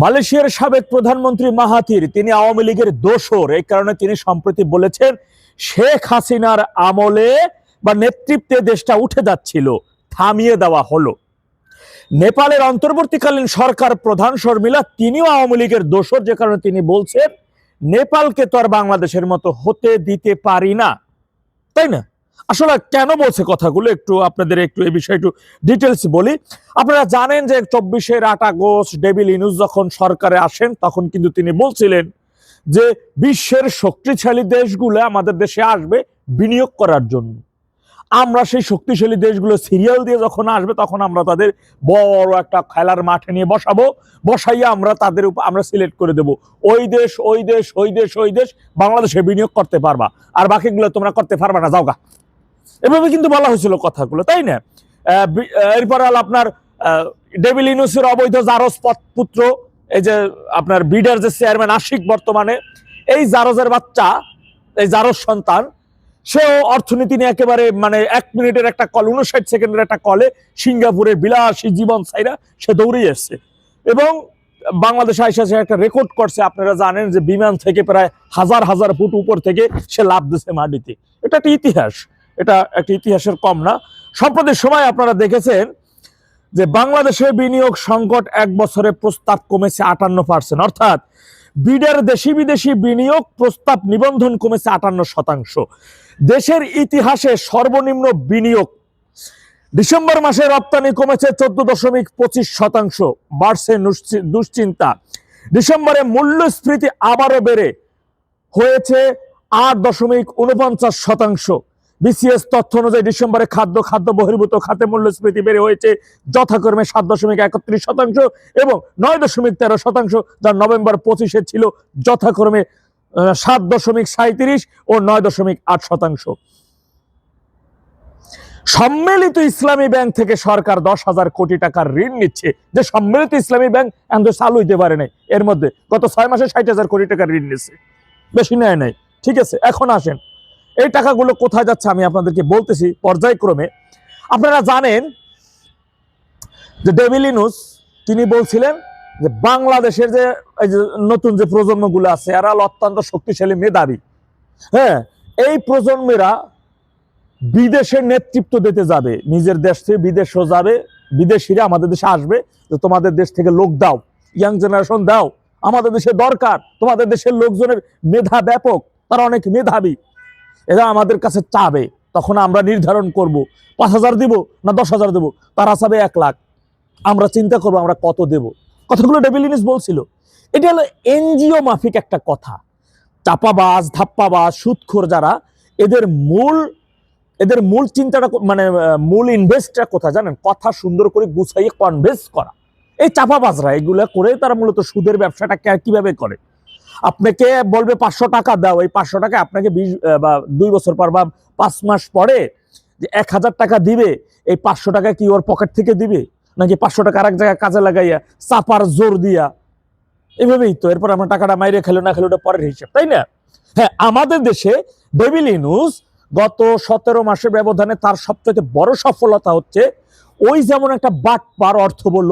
মালয়েশিয়ার সাবেক প্রধানমন্ত্রী মাহাথির, তিনি আওয়ামী লীগের দোসর এই কারণে তিনি সম্প্রতি বলেছেন, শেখ হাসিনার আমলে বা নেতৃত্বে দেশটা উঠে যাচ্ছিল, থামিয়ে দেওয়া হলো। নেপালের অন্তর্বর্তীকালীন সরকার প্রধান শর্মিলা, তিনিও আওয়ামী লীগের দোসর যে কারণে তিনি বলছেন, নেপালকে তো আর বাংলাদেশের মতো হতে দিতে পারি না। তাই না? আসলে কেন বলছে কথাগুলো একটু আপনাদের একটু এই বিষয়ে একটু ডিটেলস বলি। আপনারা জানেন যে চব্বিশের আট আগস্ট ডেভিল ইনুস যখন সরকারে আসেন, তখন কিন্তু তিনি বলছিলেন যে বিশ্বের শক্তিশালী দেশগুলো আমাদের দেশে আসবে বিনিয়োগ করার জন্য। আমরা সেই শক্তিশালী দেশগুলো সিরিয়াল দিয়ে যখন আসবে, তখন আমরা তাদের বড় একটা খেলার মাঠে নিয়ে বসাবো। বসাইয়া আমরা তাদের উপর আমরা সিলেক্ট করে দেব। ওই দেশ ওই দেশ ওই দেশ ওই দেশ বাংলাদেশে বিনিয়োগ করতে পারবা। আর বাকিগুলো তোমরা করতে পারবা না। যাওগা এভাবে কিন্তু বলা হয়েছিল কথাগুলো, তাই না? এরপর আপনার ডেভিল ইনুসের অবৈধ জারস পত- পুত্র, এই যে আপনার বিডার যে চেয়ারম্যান আশিক বর্তমানে, এই জারজের বাচ্চা, এই জারজ সন্তান, সেও অর্থনীতি নিয়ে একেবারে মানে এক মিনিটের একটা কল উনষাট সেকেন্ডের একটা কলে সিঙ্গাপুরের বিলাসী জীবন সাইরা সে দৌড়ে এসছে। এবং বাংলাদেশে আইসা সে একটা রেকর্ড করছে, আপনারা জানেন যে বিমান থেকে প্রায় হাজার হাজার ফুট উপর থেকে সে লাভ দিছে মাটিতে। এটা একটা ইতিহাস। এটা একটা ইতিহাসের কম না। সম্প্রতি সময় আপনারা দেখেছেন যে বাংলাদেশে বিনিয়োগ সংকট এক বছরে প্রস্তাব কমেছে আটান্ন পার্সেন্ট। অর্থাৎ বিডের দেশি বিদেশি বিনিয়োগ প্রস্তাব নিবন্ধন কমেছে আটান্ন শতাংশ। দেশের ইতিহাসে সর্বনিম্ন বিনিয়োগ ডিসেম্বর মাসে রপ্তানি কমেছে চোদ্দ দশমিক পঁচিশ শতাংশ। বাড়ছে দুশ্চিন্তা। ডিসেম্বরে মূল্যস্ফীতি আবারও বেড়ে হয়েছে আট দশমিক উনপঞ্চাশ শতাংশ। বিসিএস তথ্য অনুযায়ী ডিসেম্বরে খাদ্য খাদ্য বহির্ভূত খাতে মূল্যস্ফীতি বেড়ে হয়েছে যথাক্রমে সাত দশমিক একত্রিশ শতাংশ এবং নয় দশমিক তেরো শতাংশ যা নভেম্বর পঁচিশে ছিল যথাক্রমে সাত দশমিক সাঁত্রিশ ও নয় দশমিক আট শতাংশ। সম্মিলিত ইসলামী ব্যাংক থেকে সরকার দশ হাজার কোটি টাকার ঋণ নিচ্ছে। যে সম্মিলিত ইসলামী ব্যাংক এখন তো চালু হইতে পারে নাই। এর মধ্যে গত ছয় মাসে ষাট হাজার কোটি টাকার ঋণ নিচ্ছে। বেশি নেয় নাই। ঠিক আছে, এখন আসেন। এই টাকাগুলো কোথায় যাচ্ছে আমি আপনাদেরকে বলতেছি, পর্যায়ক্রমে। আপনারা জানেন যে ডেভিলিনুস তিনি বলছিলেন যে বাংলাদেশের যে নতুন যে প্রজন্মগুলো আছে, এরা অত্যন্ত শক্তিশালী মেধাবী। হ্যাঁ এই প্রজন্মেরা বিদেশের নেতৃত্ব দিতে যাবে, নিজের দেশ থেকে বিদেশও যাবে, বিদেশিরা আমাদের দেশে আসবে, যে তোমাদের দেশ থেকে লোক দাও ইয়াং জেনারেশন দাও, আমাদের দেশে দরকার, তোমাদের দেশের লোকজনের মেধা ব্যাপক, তারা অনেক মেধাবী। এরা আমাদের কাছে চাবে, তখন আমরা নির্ধারণ করব, পাঁচ হাজার দেবো না দশ হাজার দেবো? তারা চাবে এক লাখ। আমরা চিন্তা করব আমরা কত দেব? কথাগুলো ডেভিলিনিস বলছিল। এটা হলো এনজিও মাফিক একটা কথা। চাপাবাজ, ধাপ্পাবাজ সুৎখোর যারা, এদের মূল এদের মূল চিন্তাটা মানে মূল ইনভেস্টটা কোথায় জানেন? কথা সুন্দর করে গুছাইয়ে কনভেস্ট করা। এই চাপাবাজরা এগুলা করে তারা মূলত সুদের ব্যবসাটা কীভাবে করে? আপনাকে বলবে পাঁচশো টাকা দাও। এই পাঁচশো টাকা আপনাকে বিশ বা দুই বছর পর বা পাঁচ মাস পরে যে এক হাজার টাকা দিবে, এই পাঁচশো টাকা কি ওর পকেট থেকে দিবে? নাকি পাঁচশো টাকা আর এক জায়গায় কাজে লাগাইয়া চাপার জোর দিয়া? এভাবেই তো, এরপর আমরা টাকাটা মাইরে খেলো, না খেলো, ওটা পরের হিসাব, তাই না? হ্যাঁ আমাদের দেশে ডেভিলিনুস গত সতেরো মাসের ব্যবধানে তার সবচেয়ে বড় সফলতা হচ্ছে, ওই যেমন একটা বাট পার অর্থ বলল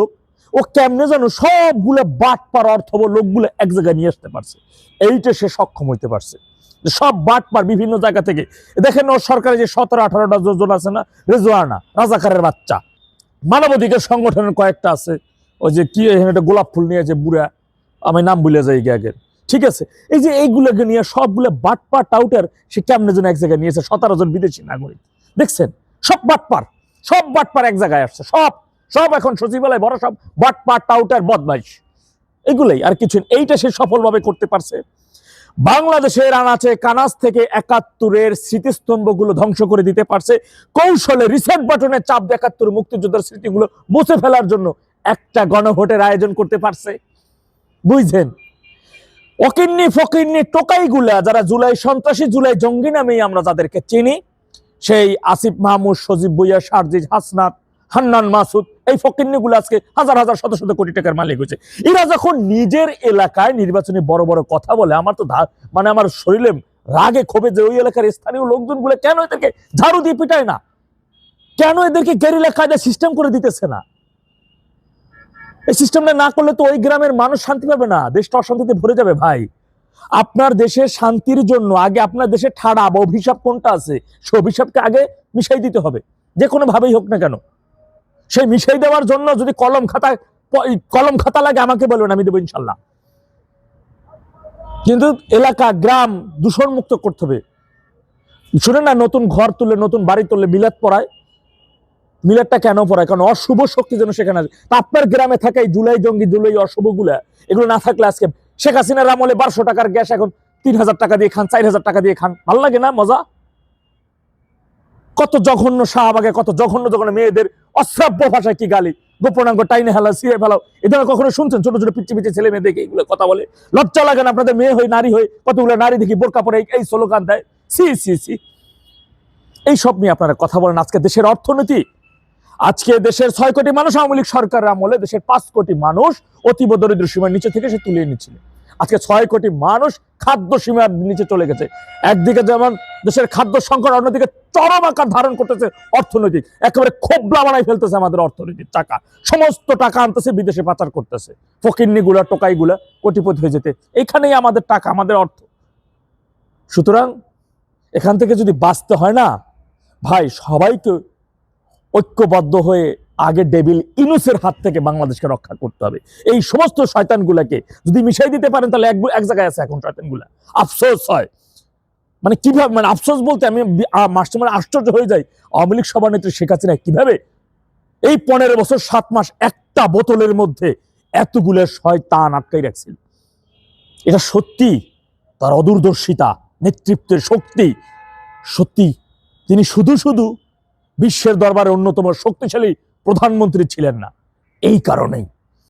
ও কেমনে যেন সবগুলো বাট পার অর্থ লোকগুলো এক জায়গায় নিয়ে আসতে পারছে। এইটা সে সক্ষম হইতে পারছে। সব বাট পার বিভিন্ন জায়গা থেকে। দেখেন ওর সরকারে যে সতেরো, আঠারোটা যোজনা আছে না, রেজোয়ানা, রাজাকারের বাচ্চা। মানবাধিকার সংগঠনের কয়েকটা আছে। ওই যে কি, এখানে একটা গোলাপ ফুল নিয়ে যে বুড়া। আমি নাম ভুলে যাই গ্যাগের ঠিক আছে? এই যে এইগুলোকে নিয়ে সবগুলো বাটপার, টাউটার, সে কেমনে যেন এক জায়গায় নিয়েছে সতেরো জন বিদেশি নাগরিক। দেখছেন? সব বাটপার সব বাটপার এক জায়গায় আসছে। সব সব এখন সচিবালয় বড় সব বাটপার টাউটার বদমাইশ। এগুলোই আর কিছু এইটা সে সফলভাবে করতে পারছে। বাংলাদেশের আনাচে কানাস থেকে একাত্তরের স্মৃতিস্তম্ভগুলো ধ্বংস করে দিতে পারছে। কৌশলে রিসেট বাটনে চাপ একাত্তর মুক্তিযোদ্ধার স্মৃতিগুলো মুছে ফেলার জন্য একটা গণভোটের আয়োজন করতে পারছে। বুঝছেন? অকিন্নি ফকিন্নি টোকাইগুলা, যারা জুলাই, সন্ত্রাসী জুলাই জঙ্গি নামেই আমরা যাদেরকে চিনি, সেই আসিফ মাহমুদ, সজীব বুইয়া সারজিজ হাসনাত হান্নান মাসুদ, এই ফকিন্নিগুলো আজকে হাজার হাজার শত শত কোটি টাকার মালিক হয়েছে। এরা যখন নিজের এলাকায় বড় বড় কথা বলে, আমার তো মানে আমার শরীরে রাগে ক্ষোভে যে ওই এলাকার স্থানীয় লোকজনগুলো কেন এদেরকে ঝাড়ু দিয়ে পিটায় না? কেন এদেরকে গেরিলা কায়দা সিস্টেম করে দিতেছে না? এই সিস্টেমটা না করলে তো ওই গ্রামের মানুষ শান্তি পাবে না, দেশটা অশান্তিতে ভরে যাবে ভাই। আপনার দেশে শান্তির জন্য আগে আপনার দেশে ঠাড়া বা অভিশাপ কোনটা আছে, সে অভিশাপকে আগে মিশাই দিতে হবে। যে কোনো ভাবেই হোক না কেন। সেই মিশাই দেওয়ার জন্য যদি কলম খাতা কলম খাতা লাগে, আমাকে বলবেন, আমি দেবো ইনশাল্লাহ। কিন্তু এলাকা, গ্রাম দূষণ মুক্ত করতে হবে। শুনে না, নতুন ঘর তুলে নতুন বাড়ি তুললে মিলাদ পড়ায়। মিলাদটা কেন পড়ায়? কারণ অশুভ শক্তি যেন সেখানে আছে। আপনার গ্রামে থাকা এই জুলাই জঙ্গি, জুলাই অশুভগুলা এগুলো না থাকলে আজকে শেখ হাসিনার আমলে বারোশো টাকার গ্যাস এখন তিন হাজার টাকা দিয়ে খান, চার হাজার টাকা দিয়ে খান। ভালো লাগে না? মজা? কত জঘন্য শাহবাগে কত জঘন্য জঘন্য মেয়েদের অশ্রাব্য ভাষায় কি গালি? গোপনাঙ্গ টাইনে হেলা সিয়ে ফেলাও। এদের কখনো শুনছেন? ছোট ছোট পিচ্ছি পিচ্ছি ছেলে মেয়ে দেখে এগুলো কথা বলে। লজ্জা লাগে না? আপনাদের মেয়ে হয়ে, নারী হয়ে কতগুলো নারী দেখি বোরকা পরে এই- স্লোগান দেয়। সি সি সি। এই সব নিয়ে আপনারা কথা বলেন। আজকে দেশের অর্থনীতি, আজকে দেশের ছয় কোটি মানুষ, আওয়ামী লীগ সরকারের আমলে দেশের পাঁচ কোটি মানুষ অতীব দরিদ্র সীমার নিচে থেকে সে তুলে নিচ্ছিল আজকে ছয় কোটি মানুষ খাদ্য সীমার নিচে চলে গেছে। একদিকে যেমন দেশের খাদ্য সংকট, অন্যদিকে চরম আকার ধারণ করতেছে অর্থনৈতিক। একেবারে খোবলা বানাই ফেলতেছে আমাদের অর্থনৈতিক টাকা। সমস্ত টাকা আনতেছে, বিদেশে পাচার করতেছে। ফকিন্নি গুলা টোকাই গুলা কোটিপতি হয়ে যেতে। এখানেই আমাদের টাকা, আমাদের অর্থ। সুতরাং এখান থেকে যদি বাঁচতে হয় না, ভাই, সবাইকে ঐক্যবদ্ধ হয়ে আগে ডেবিল ইনুসের হাত থেকে বাংলাদেশকে রক্ষা করতে হবে। এই সমস্ত শয়তানগুলাকে যদি মিশাই দিতে পারেন, তাহলে এক এক জায়গায় আছে এখন শয়তানগুলা। আফসোস হয়। মানে কীভাবে মানে আফসোস বলতে আমি বি- আ- মাসে মানে আশ্চর্য হয়ে যাই। আওয়ামী লীগ সভানেত্রী শেখ হাসিনা কীভাবে এই পনেরো বছর, সাত মাস একটা বোতলের মধ্যে এতগুলো শয়তান আটকাই রাখছিল? এটা সত্যি? তার অদূরদর্শিতা, নেতৃত্বের শক্তি সত্যি। তিনি শুধু শুধু বিশ্বের দরবারে অন্যতম শক্তিশালী প্রধানমন্ত্রী ছিলেন না। এই কারণেই।